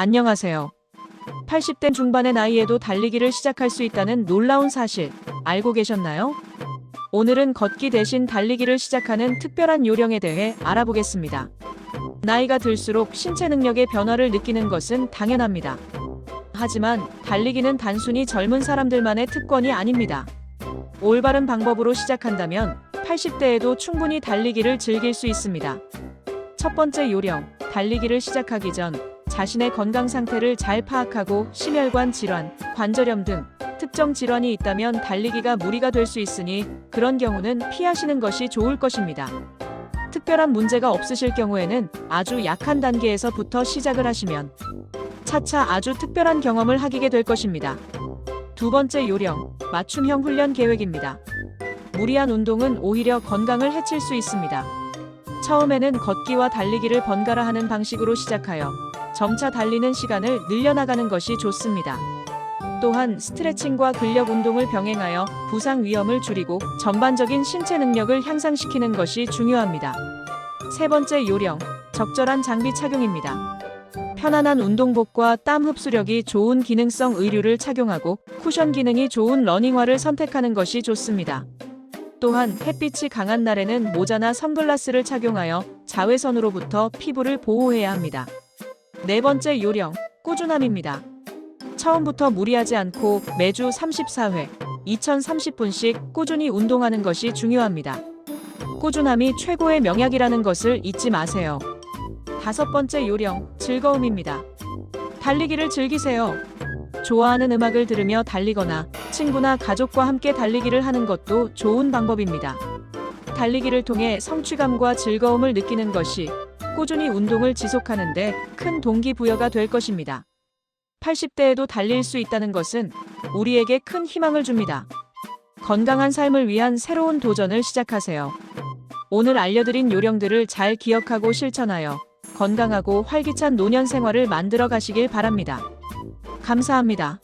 안녕하세요. 80대 중반의 나이에도 달리기를 시작할 수 있다는 놀라운 사실 알고 계셨나요? 오늘은 걷기 대신 달리기를 시작하는 특별한 요령에 대해 알아보겠습니다. 나이가 들수록 신체 능력의 변화를 느끼는 것은 당연합니다. 하지만 달리기는 단순히 젊은 사람들만의 특권이 아닙니다. 올바른 방법으로 시작한다면 80대에도 충분히 달리기를 즐길 수 있습니다. 첫 번째 요령, 달리기를 시작하기 전 자신의 건강 상태를 잘 파악하고 심혈관 질환, 관절염 등 특정 질환이 있다면 달리기가 무리가 될 수 있으니 그런 경우는 피하시는 것이 좋을 것입니다. 특별한 문제가 없으실 경우에는 아주 약한 단계에서부터 시작을 하시면 차차 아주 특별한 경험을 하게 될 것입니다. 두 번째 요령, 맞춤형 훈련 계획입니다. 무리한 운동은 오히려 건강을 해칠 수 있습니다. 처음에는 걷기와 달리기를 번갈아 하는 방식으로 시작하여 점차 달리는 시간을 늘려나가는 것이 좋습니다. 또한 스트레칭과 근력 운동을 병행하여 부상 위험을 줄이고 전반적인 신체 능력을 향상시키는 것이 중요합니다. 세 번째 요령, 적절한 장비 착용입니다. 편안한 운동복과 땀 흡수력이 좋은 기능성 의류를 착용하고 쿠션 기능이 좋은 러닝화를 선택하는 것이 좋습니다. 또한 햇빛이 강한 날에는 모자나 선글라스를 착용하여 자외선으로부터 피부를 보호해야 합니다. 네 번째 요령, 꾸준함입니다. 처음부터 무리하지 않고 매주 34회, 2030분씩 꾸준히 운동하는 것이 중요합니다. 꾸준함이 최고의 명약이라는 것을 잊지 마세요. 다섯 번째 요령, 즐거움입니다. 달리기를 즐기세요. 좋아하는 음악을 들으며 달리거나 친구나 가족과 함께 달리기를 하는 것도 좋은 방법입니다. 달리기를 통해 성취감과 즐거움을 느끼는 것이 꾸준히 운동을 지속하는데 큰 동기부여가 될 것입니다. 80대에도 달릴 수 있다는 것은 우리에게 큰 희망을 줍니다. 건강한 삶을 위한 새로운 도전을 시작하세요. 오늘 알려드린 요령들을 잘 기억하고 실천하여 건강하고 활기찬 노년 생활을 만들어 가시길 바랍니다. 감사합니다.